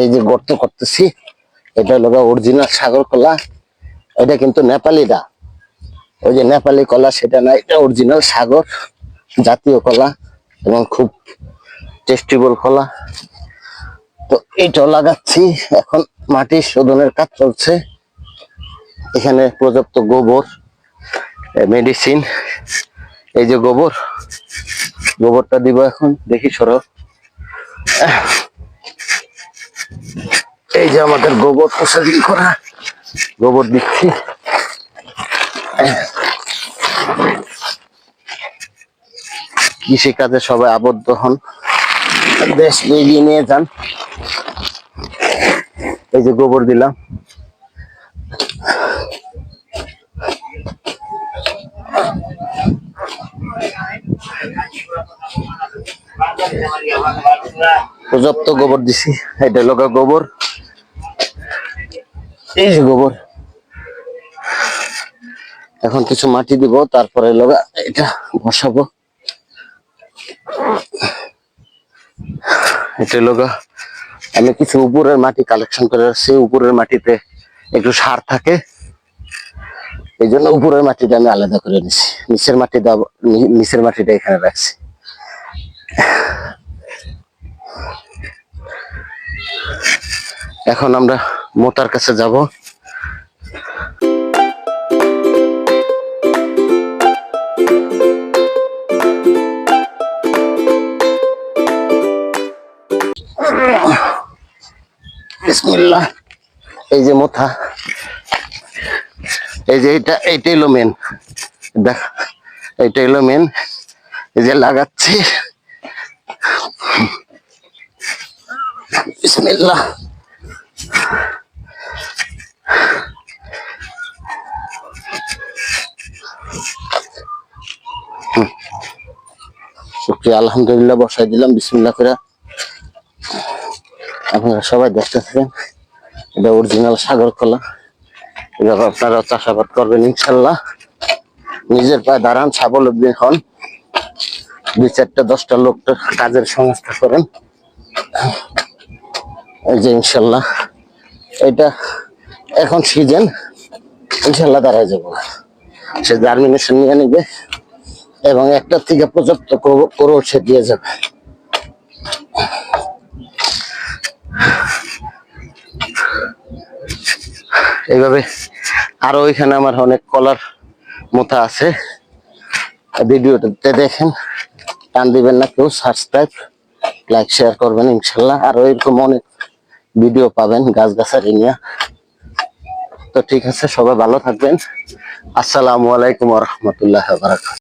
এই যে গর্ত করতেছি, এটা হলো অরিজিনাল সাগর কলা, এটা কিন্তু নেপালিটা ওই যে নেপালি কলা, সেটা না, এটা অরিজিনাল সাগর, জাতীয় কলা এবং খুব টেস্টিবল কলা। তো এইটাও লাগাচ্ছি, এখন মাটি শোধনের কাজ চলছে। এখানে পর্যাপ্ত গোবর মেডিসিন এই যে গোবর, গোবরটা দিব এখন, দেখি সরো। এই যে আমাদের গোবর প্রসারিং করা, গোবর দিচ্ছি। কৃষি কাজে সবাই আবদ্ধ হন। দেশ এগিয়ে নিয়ে যান। এই যে গোবর দিলাম। পর্যাপ্ত গোবর দিছি। এটা লগা গোবর। এই যে গোবর। এখন কিছু মাটি দিব, তারপরে লগা এটা বসাবো। এটা লগা আমি কিছু উপরের মাটি কালেকশন করে রাখছি, উপরের মাটিতে একটু সার থাকে। এই জন্য উপরের মাটিটা আমি আলাদা করে নিছি। নিচের মাটিটা নিচের মাটিটা এখানে রাখছি। এখন আমরা মোতার কাছে যাব। এই যে মোথা। এই যে এটা এইটাই হলো মেন দেখ এইটা হলো মেন এই যে লাগাচ্ছি। বিসমিল্লাহ। শুক্রিয়া, আলহামদুলিল্লাহ, বসাই দিলাম, বিসমিল্লাহ করে। আপনারা সবাই দেখতে থাকেন, এটা অরিজিনাল সাগর কলা। এভাবে আপনারা চাষাবাদ করবেন, ইনশাল্লাহ। নিজের পায়ে দাঁড়ান, স্বাবলম্বী হন। দুই চারটা, দশটা লোকটা কাজের সংস্থা করেন। এই যে ইনশাল্লাহ, এটা এখন সিজন, ইনশাল্লাহ দাঁড়ায় যাব। সে জার্মিনেশন নিয়ে নেবে। এবং একটা থেকে পর্যাপ্ত করো সে দিয়ে যাবে। এইভাবে আরও ওইখানে আমার অনেক কলার মোথা আছে। ভিডিওটাতে দেখেন, টান দিবেন না কেউ সাবস্ক্রাইব লাইক শেয়ার করবেন ইনশাল্লাহ। আরও এরকম অনেক ভিডিও পাবেন গাছ গাছালি নিয়ে। তো ঠিক আছে, সবাই ভালো থাকবেন। আসসালামু আলাইকুম রহমতুল্লাহ বারাকাত